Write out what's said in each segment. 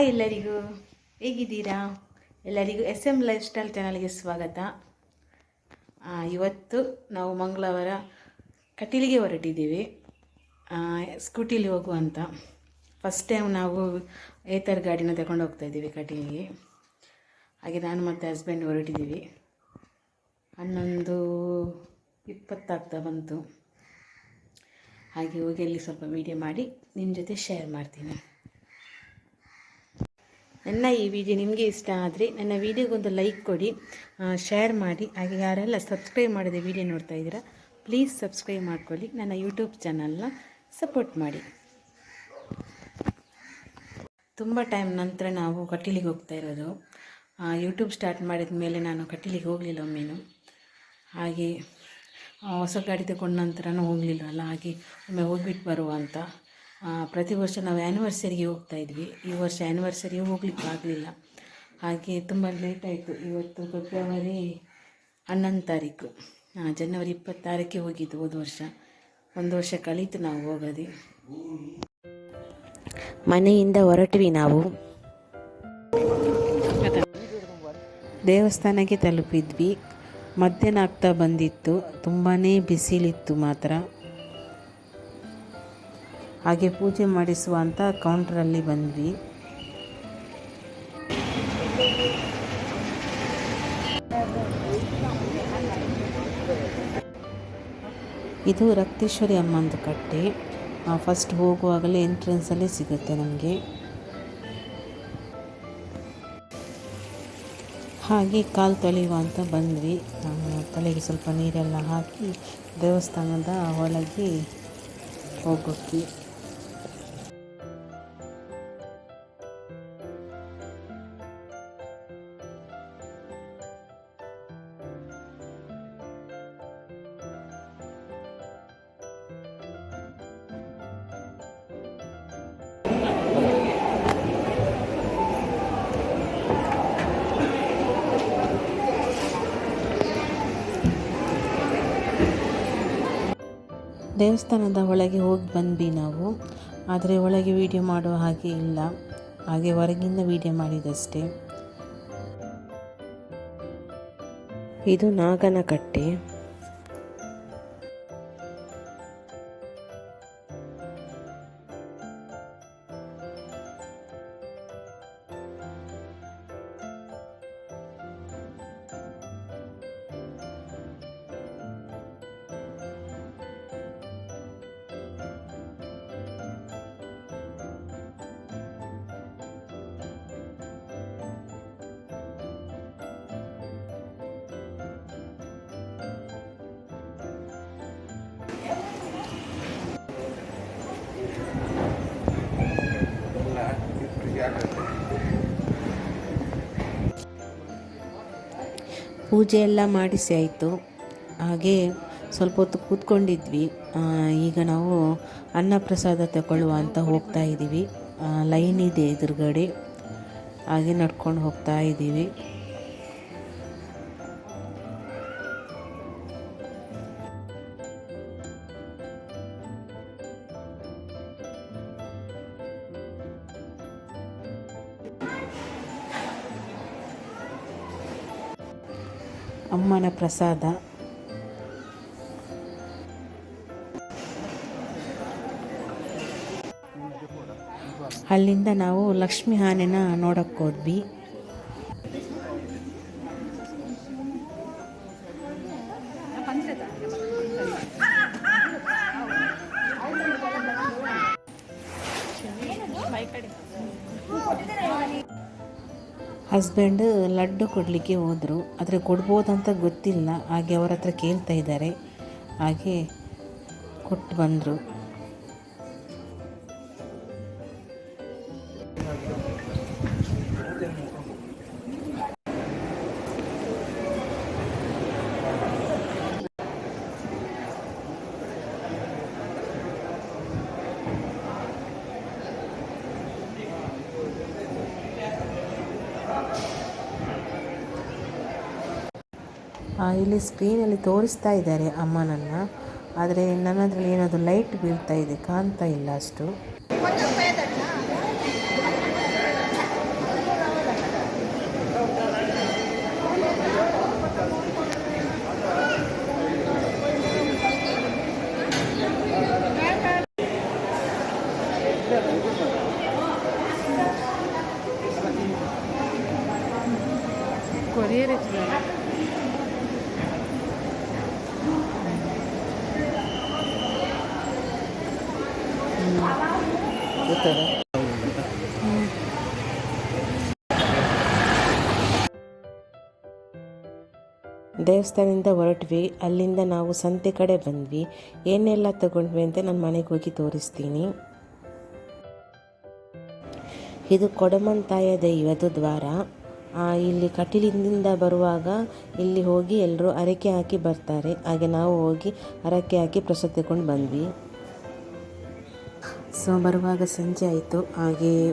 Hi ಎಲ್ಲರಿಗೂ. ಹೇಗಿದ್ದೀರಾ? ಎಲ್ಲರಿಗೂ ಎಸ್ ಎಂ ಲೈಫ್ ಸ್ಟೈಲ್ ಚಾನಲ್ಗೆ ಸ್ವಾಗತ. ಇವತ್ತು ನಾವು ಮಂಗಳವಾರ ಕಟೀಲಿಗೆ ಹೊರಟಿದ್ದೀವಿ. ಸ್ಕೂಟಿಲಿ ಹೋಗುವಂತ ಫಸ್ಟ್ ಟೈಮ್ ನಾವು ಏತರ್ ಗಾಡಿನ ತಗೊಂಡು ಹೋಗ್ತಾ ಇದ್ದೀವಿ ಕಟೀಲಿಗೆ. ಹಾಗೆ ನಾನು ಮತ್ತು ಹಸ್ಬೆಂಡ್ ಹೊರಟಿದ್ದೀವಿ. ಹನ್ನೊಂದು ಇಪ್ಪತ್ತಾಗ್ತಾ ಬಂತು. ಹಾಗೆ ಹೋಗಿ ಅಲ್ಲಿ ಸ್ವಲ್ಪ ವೀಡಿಯೋ ಮಾಡಿ ನಿಮ್ಮ ಜೊತೆ ಶೇರ್ ಮಾಡ್ತೀನಿ. ನನ್ನ ಈ ವಿಡಿಯೋ ನಿಮಗೆ ಇಷ್ಟ ಆದರೆ ನನ್ನ ವಿಡಿಯೋಗೊಂದು ಲೈಕ್ ಕೊಡಿ ಶೇರ್ ಮಾಡಿ. ಹಾಗೆ ಯಾರೆಲ್ಲ ಸಬ್ಸ್ಕ್ರೈಬ್ ಮಾಡದೆ ವಿಡಿಯೋ ನೋಡ್ತಾ ಇದ್ದೀರಾ ಪ್ಲೀಸ್ ಸಬ್ಸ್ಕ್ರೈಬ್ ಮಾಡ್ಕೊಳ್ಳಿ. ನನ್ನ ಯೂಟ್ಯೂಬ್ ಚಾನಲ್ನ ಸಪೋರ್ಟ್ ಮಾಡಿ. ತುಂಬ ಟೈಮ್ ನಂತರ ನಾವು ಕಟೀಲಿಗೆ ಹೋಗ್ತಾ ಇರೋದು. ಯೂಟ್ಯೂಬ್ ಸ್ಟಾರ್ಟ್ ಮಾಡಿದ ಮೇಲೆ ನಾನು ಕಟೀಲಿಗೆ ಹೋಗಲಿಲ್ಲ ಒಮ್ಮೆನೂ. ಹಾಗೆ ಹೊಸ ಗಾಡಿ ತಗೊಂಡ ನಂತರನೂ ಹೋಗಲಿಲ್ಲವಲ್ಲ ಹಾಗೆ ಒಮ್ಮೆ ಹೋಗ್ಬಿಟ್ಟು ಬರುವ ಅಂತ. ಪ್ರತಿ ವರ್ಷ ನಾವು ಆ್ಯನಿವರ್ಸರಿಗೆ ಹೋಗ್ತಾ ಇದ್ವಿ. ಈ ವರ್ಷ ಆ್ಯನಿವರ್ಸರಿಗೆ ಹೋಗ್ಲಿಕ್ಕೆ ಆಗಲಿಲ್ಲ. ಹಾಗೆ ತುಂಬ ಲೇಟ್ ಆಯಿತು. ಇವತ್ತು ಫೆಬ್ರವರಿ ಹನ್ನೊಂದು ತಾರೀಕು. ಜನವರಿ ಇಪ್ಪತ್ತಾರಕ್ಕೆ ಹೋಗಿದ್ದು ಹೋದ ವರ್ಷ. ಒಂದು ವರ್ಷ ಕಳೀತು ನಾವು ಹೋಗೋದು. ಮನೆಯಿಂದ ಹೊರಟ್ವಿ ನಾವು. ದೇವಸ್ಥಾನಕ್ಕೆ ತಲುಪಿದ್ವಿ. ಮಧ್ಯಾಹ್ನ ಆಗ್ತಾ ಬಂದಿತ್ತು. ತುಂಬಾ ಬಿಸಿಲಿತ್ತು ಮಾತ್ರ. ಹಾಗೆ ಪೂಜೆ ಮಾಡಿಸುವಂಥ ಕೌಂಟ್ರಲ್ಲಿ ಬಂದ್ವಿ. ಇದು ರಕ್ತೇಶ್ವರಿ ಅಮ್ಮಂದು ಕಟ್ಟೆ. ಫಸ್ಟ್ ಹೋಗುವಾಗಲೇ ಎಂಟ್ರೆನ್ಸಲ್ಲೇ ಸಿಗುತ್ತೆ ನಮಗೆ. ಹಾಗೆ ಕಾಲು ತೊಳೆಯುವ ಅಂತ ಬಂದ್ವಿ. ತಲೆಗೆ ಸ್ವಲ್ಪ ನೀರೆಲ್ಲ ಹಾಕಿ ದೇವಸ್ಥಾನದ ಒಳಗೆ ಹೋಗೋಕ್ಕೆ. ದೇವಸ್ಥಾನದ ಒಳಗೆ ಹೋಗಿ ಬಂದ್ವಿ ನಾವು. ಆದರೆ ಒಳಗೆ ವಿಡಿಯೋ ಮಾಡುವ ಹಾಗೆ ಇಲ್ಲ. ಹಾಗೆ ಹೊರಗಿಂದ ವಿಡಿಯೋ ಮಾಡಿದಷ್ಟೇ. ಇದು ನಾಗನ ಪೂಜೆ ಎಲ್ಲ ಮಾಡಿಸಿ ಆಯಿತು. ಹಾಗೆ ಸ್ವಲ್ಪ ಹೊತ್ತು ಕೂತ್ಕೊಂಡಿದ್ವಿ. ಈಗ ನಾವು ಅನ್ನ ಪ್ರಸಾದ ತಗೊಳ್ಳುವ ಅಂತ ಹೋಗ್ತಾ ಇದ್ದೀವಿ. ಲೈನ್ ಇದೆ ಎದುರುಗಡೆ. ಹಾಗೆ ನಡ್ಕೊಂಡು ಹೋಗ್ತಾ ಇದ್ದೀವಿ. ಅಮ್ಮನ ಪ್ರಸಾದ. ಅಲ್ಲಿಂದ ನಾವು ಲಕ್ಷ್ಮಿ ಆನೆನ ನೋಡಕ್ಕೆ ಹಸ್ಬೆಂಡ್ ಲಡ್ಡು ಕೊಡಲಿಕ್ಕೆ ಹೋದರು. ಆದರೆ ಕೊಡ್ಬೋದಂತ ಗೊತ್ತಿಲ್ಲ. ಹಾಗೆ ಅವರ ಹತ್ರ ಕೇಳ್ತಾ ಇದ್ದಾರೆ. ಹಾಗೆ ಕೊಟ್ಟು ಬಂದರು. ಇಲ್ಲಿ ಸ್ಕ್ರೀನಲ್ಲಿ ತೋರಿಸ್ತಾ ಇದ್ದಾರೆ ಅಮ್ಮನನ್ನು. ಆದರೆ ನನ್ನದ್ರಲ್ಲಿ ಏನದು ಲೈಟ್ ಬೀಳ್ತಾ ಇದೆ, ಕಾಣ್ತಾ ಇಲ್ಲ ಅಷ್ಟು. ಕೊರಿಯರ್ ದೇವಸ್ಥಾನದಿಂದ ಹೊರಟ್ವಿ, ಅಲ್ಲಿಂದ ನಾವು ಸಂತೆ ಕಡೆ ಬಂದ್ವಿ. ಏನೆಲ್ಲ ತಗೊಂಡ್ವಿ ಅಂತ ನಾನು ಮನೆಗೆ ಹೋಗಿ ತೋರಿಸ್ತೀನಿ. ಇದು ಕೊಡಮಂತಾಯ ದೈವದ ದ್ವಾರ. ಇಲ್ಲಿ ಕಟೀಲಿಂದ ಬರುವಾಗ ಇಲ್ಲಿ ಹೋಗಿ ಎಲ್ಲರೂ ಹರಕೆ ಹಾಕಿ ಬರ್ತಾರೆ. ಹಾಗೆ ನಾವು ಹೋಗಿ ಹರಕೆ ಹಾಕಿ ಪ್ರಸಾದ ತಗೊಂಡು ಬಂದ್ವಿ. ಸೊ, ಬರುವಾಗ ಸಂಜೆ ಆಯಿತು. ಹಾಗೆ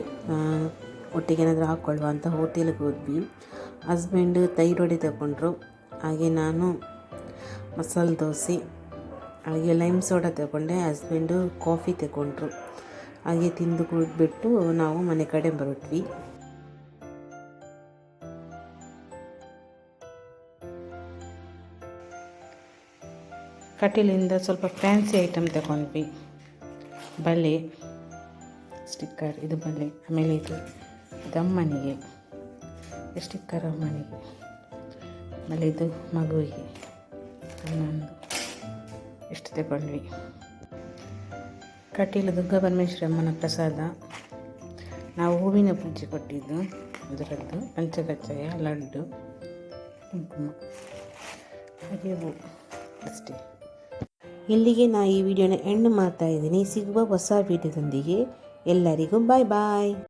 ಒಟ್ಟಿಗೆ ಏನಾದರೂ ಹಾಕ್ಕೊಳ್ಳುವ ಅಂತ ಹೋಟೆಲ್ಗೆ ಹೋದ್ವಿ. ಹಸ್ಬೆಂಡು ತೈರೊಡೆ ತಗೊಂಡ್ರು. ಹಾಗೆ ನಾನು ಮಸಾಲೆ ದೋಸೆ, ಹಾಗೆ ಲೈಮ್ ಸೋಡಾ ತಗೊಂಡೆ. ಹಸ್ಬೆಂಡು ಕಾಫಿ ತಗೊಂಡ್ರು. ಹಾಗೆ ತಿಂದು ಕುಡಿದ್ಬಿಟ್ಟು ನಾವು ಮನೆ ಕಡೆ ಹೊರಟ್ವಿ. ಕಟೀಲಿಂದ ಸ್ವಲ್ಪ ಫ್ಯಾನ್ಸಿ ಐಟಮ್ ತಗೊಂಡ್ವಿ. ಬಳೆ ಸ್ಟಿಕ್ಕರ್ ಇದು ಬಲೆ ಆಮೇಲೆ ಇದು ದಮ್ಮನಿಗೆ ಸ್ಟಿಕ್ಕರ್ ಅಮ್ಮನಿಗೆ, ಆಮೇಲೆ ಇದು ಮಗುವಿಗೆ ಅಮ್ಮಂದು ಎಷ್ಟು ತಗೊಂಡ್ವಿ. ಕಟೀಲು ದುರ್ಗಾ ಪರಮೇಶ್ವರಿ ಅಮ್ಮನ ಪ್ರಸಾದ, ನಾವು ಹೂವಿನ ಪೂಜೆ ಕೊಟ್ಟಿದ್ದು, ಅದರದ್ದು ಪಂಚಕಜ್ಜಾಯ ಲಡ್ಡು, ಕುಂಕುಮ, ಹಾಗೆ ಅಷ್ಟೇ. ಇಲ್ಲಿಗೆ ನಾ ಈ ವಿಡಿಯೋನ ಎಂಡ್ ಮಾಡ್ತಾ ಇದ್ದೀನಿ. ಸಿಗುವ ಹೊಸ ವಿಡಿಯೋದೊಂದಿಗೆ ಎಲ್ಲರಿಗೂ ಬಾಯ್ ಬಾಯ್